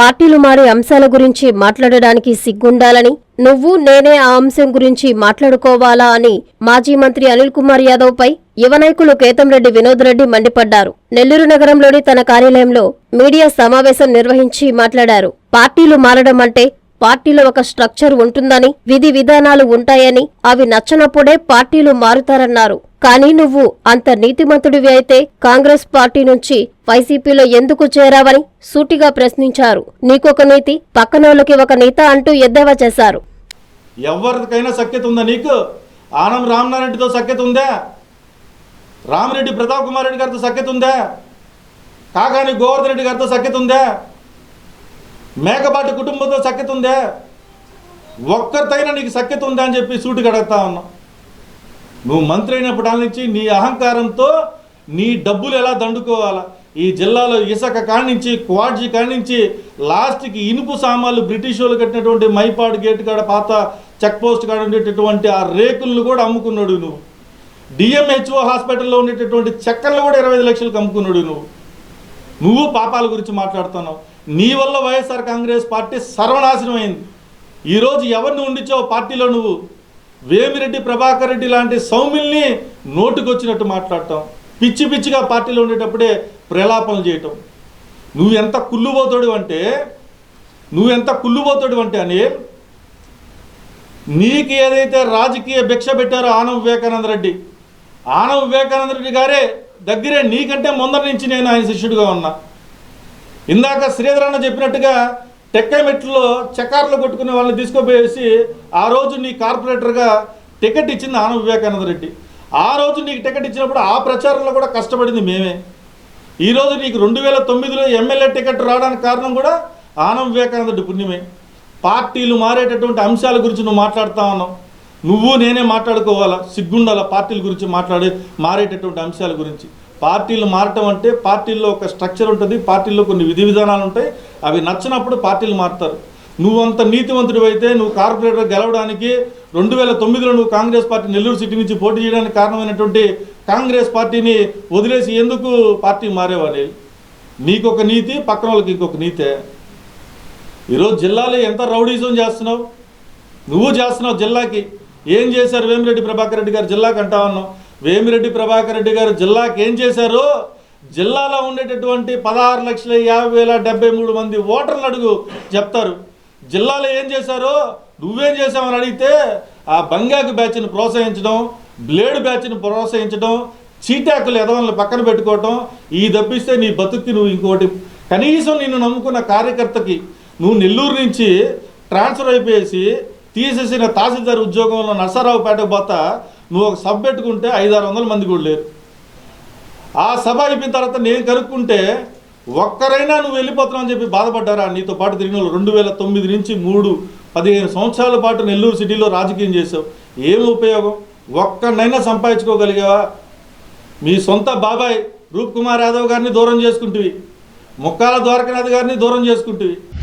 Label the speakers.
Speaker 1: పార్టీలు మారే అంశాల గురించి మాట్లాడడానికి సిగ్గుండాలని నువ్వు నేనే ఆ అంశం గురించి మాట్లాడుకోవాలా అని మాజీ మంత్రి అనిల్ కుమార్ యాదవ్ పై యువనాయకులు కేతంరెడ్డి వినోద్ రెడ్డి మండిపడ్డారు. నెల్లూరు నగరంలోని తన కార్యాలయంలో మీడియా సమావేశం నిర్వహించి మాట్లాడారు. పార్టీలు మారడం అంటే పార్టీలో ఒక స్ట్రక్చర్ ఉంటుందని విధి విధానాలు ఉంటాయని అవి నచ్చనప్పుడే పార్టీలు మారుతారన్నారు. కానీ నువ్వు అంత నీతిమంతుడివి అయితే కాంగ్రెస్ పార్టీ నుంచి వైసీపీలో ఎందుకు చేరావని సూటిగా ప్రశ్నించారు. నీకొక నీతి పక్కనోళ్ళకి ఒక నీత అంటూ ఎద్దేవా చేశారు.
Speaker 2: ఎవరికైనా సఖ్యత ఉందా నీకు? ఆనం రామనారెడ్డితో సఖ్యత ఉందా? రామిరెడ్డి ప్రతాప్ కుమార్ రెడ్డి గారితో సఖ్యత ఉందా? కాకాని గోవర్ధన్ రెడ్డి గారితో సఖ్యత ఉందా? మేకపాటి కుటుంబంతో సఖ్యత ఉందా? ఒక్కరితైనా నీకు సఖ్యత ఉందా అని చెప్పి సూటి అడుగుతా ఉన్నాం. నువ్వు మంత్రి అయినప్పటి నుంచి నీ అహంకారంతో నీ డబ్బులు ఎలా దండుకోవాలా? ఈ జిల్లాలో ఇసుక కానించి క్వాడ్జీ కానించి లాస్ట్కి ఇనుపు సామాన్లు బ్రిటిష్ వాళ్ళు కట్టినటువంటి మైపాడు గేట్ కాడ పాత చెక్ పోస్ట్ కాడ ఉండేటటువంటి ఆ రేకులను కూడా అమ్ముకున్నాడు నువ్వు. డిఎంహెచ్ఓ హాస్పిటల్లో ఉండేటటువంటి చక్కర్లు కూడా ఇరవై ఐదు లక్షలకు అమ్ముకున్నాడు నువ్వు. నువ్వు పాపాల గురించి మాట్లాడుతున్నావు. నీ వల్ల వైఎస్ఆర్ కాంగ్రెస్ పార్టీ సర్వనాశనం అయింది ఈరోజు ఎవరిని ఉండిచావు పార్టీలో నువ్వు? వేమిరెడ్డి ప్రభాకర్ రెడ్డి లాంటి సౌమిల్ని నోటుకొచ్చినట్టు మాట్లాడటం పిచ్చి పిచ్చిగా పార్టీలో ఉండేటప్పుడే ప్రలాపనలు చేయటం. నువ్వు ఎంత కుళ్ళుబోతాడు అంటే నువ్వు ఎంత కుళ్ళుబోతాడు అంటే అని నీకు ఏదైతే రాజకీయ భిక్ష పెట్టారో ఆనం వివేకానంద రెడ్డి ఆనం వివేకానంద రెడ్డి గారే దగ్గరే నీకంటే ముందర నుంచి నేను ఆయన శిష్యుడిగా ఉన్నా. ఇందాక శ్రీధరన్న చెప్పినట్టుగా టెక్కై మెట్లో కొట్టుకునే వాళ్ళని తీసుకుపోయేసి ఆ రోజు నీ కార్పొరేటర్గా టికెట్ ఇచ్చింది ఆనం వివేకానంద రెడ్డి. ఆ రోజు నీకు టికెట్ ఇచ్చినప్పుడు ఆ ప్రచారంలో కూడా కష్టపడింది మేమే. ఈరోజు నీకు రెండు వేల తొమ్మిదిలో ఎమ్మెల్యే టికెట్ రావడానికి కారణం కూడా ఆనం వివేకానంద రెడ్డి పుణ్యమే. పార్టీలు మారేటటువంటి అంశాల గురించి నువ్వు మాట్లాడుతా ఉన్నావు. నువ్వు నేనే మాట్లాడుకోవాలా? సిగ్గుండాల పార్టీల గురించి మాట్లాడే మారేటటువంటి అంశాల గురించి? పార్టీలు మారటం అంటే పార్టీల్లో ఒక స్ట్రక్చర్ ఉంటుంది పార్టీల్లో కొన్ని విధి విధానాలు ఉంటాయి అవి నచ్చినప్పుడు పార్టీలు మారుతారు. నువ్వంత నీతివంతుడు అయితే నువ్వు కార్పొరేటర్ గెలవడానికి రెండు వేల తొమ్మిదిలో నువ్వు కాంగ్రెస్ పార్టీ నెల్లూరు సిటీ నుంచి పోటీ చేయడానికి కారణమైనటువంటి కాంగ్రెస్ పార్టీని వదిలేసి ఎందుకు పార్టీ మారేవాడి నీకొక నీతి పక్కన వాళ్ళకి ఇంకొక నీతే. ఈరోజు జిల్లాలో ఎంత రౌడీజం చేస్తున్నావు? నువ్వు చేస్తున్నావు జిల్లాకి. ఏం చేశారు వేమిరెడ్డి ప్రభాకర్ రెడ్డి గారు జిల్లాకి అంటా ఉన్నావు. వేమిరెడ్డి ప్రభాకర్ రెడ్డి గారు జిల్లాకి ఏం చేశారో? జిల్లాలో ఉండేటటువంటి పదహారు లక్షల యాభై వేల డెబ్బై మూడు మంది ఓటర్లు అడుగు చెప్తారు. జిల్లాలో ఏం చేశారో నువ్వేం చేసావని అడిగితే ఆ బంగాకు బ్యాచ్ని ప్రోత్సహించడం బ్లేడ్ బ్యాచ్ని ప్రోత్సహించడం చీటాకులు ఎదవలను పక్కన పెట్టుకోవటం ఈ దప్పిస్తే నీ బతుక్కి నువ్వు ఇంకోటి. కనీసం నిన్ను నమ్ముకున్న కార్యకర్తకి నువ్వు నెల్లూరు నుంచి ట్రాన్స్ఫర్ అయిపోయేసి తీసేసిన తహసీల్దార్ ఉద్యోగంలో నర్సరావుపేటకు పోతా నువ్వు ఒక సబ్ పెట్టుకుంటే ఐదారు వందల మంది కూడా లేరు. ఆ సభ అయిపోయిన తర్వాత నేను కనుక్కుంటే ఒక్కరైనా నువ్వు వెళ్ళిపోతున్నావు అని చెప్పి బాధపడ్డారా? నీతో పాటు తిరిగిన రెండు వేల తొమ్మిది నుంచి మూడు పదిహేను సంవత్సరాల పాటు నెల్లూరు సిటీలో రాజకీయం చేసావు ఏం ఉపయోగం? ఒక్కనైనా సంపాదించుకోగలిగావా? మీ సొంత బాబాయ్ రూప్ కుమార్ యాదవ్ గారిని దూరం చేసుకుంటువి. ముక్కాల ద్వారకనాథ్ గారిని దూరం చేసుకుంటువి.